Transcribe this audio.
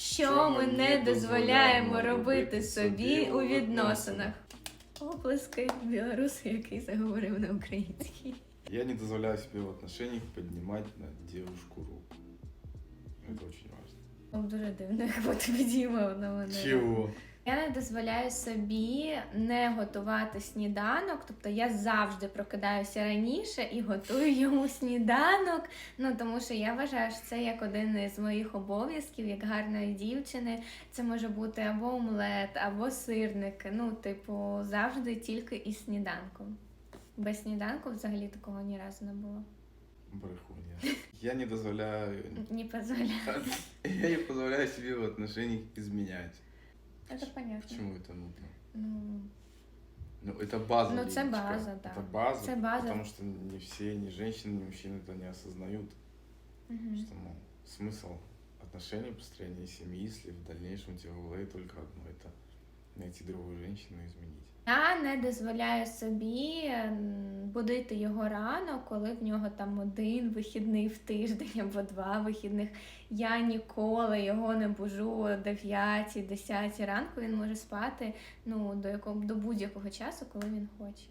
Що ми не дозволяємо робити собі у відносинах? Оплески білорусу, який заговорив на українській. Я не дозволяю себе в отношениях піднімати на девушку руку. Це дуже важливо. Дуже дивно, як ти підіймав на мене. Чего? Я не дозволяю собі не готувати сніданок, тобто я завжди прокидаюся раніше і готую йому сніданок. Ну тому що я вважаю, що це як один із моїх обов'язків, як гарної дівчини. Це може бути або омлет, або сирники. Ну, типу, завжди тільки із сніданком. Без сніданку взагалі такого ні разу не було. Брехунья. Я не дозволяю... Не позволяю. Я не позволяю себе в отношениях изменять. Це понятно. Почему это нужно? Ну, Ну, это база. Ну, це база, да. Это база, Це база. потому что не все, ни женщины, ни мужчины это не осознают. мгм. Что, мол, смысл отношений, построения семьи, если в дальнейшем у тебя в голове только одно, это найти другую женщину и изменить. Я не дозволяю собі будити його рано, коли в нього там один вихідний в тиждень або два вихідних. Я ніколи його не бужу о 9 10 ранку. Він може спати ну, до, якого, до будь-якого часу, коли він хоче.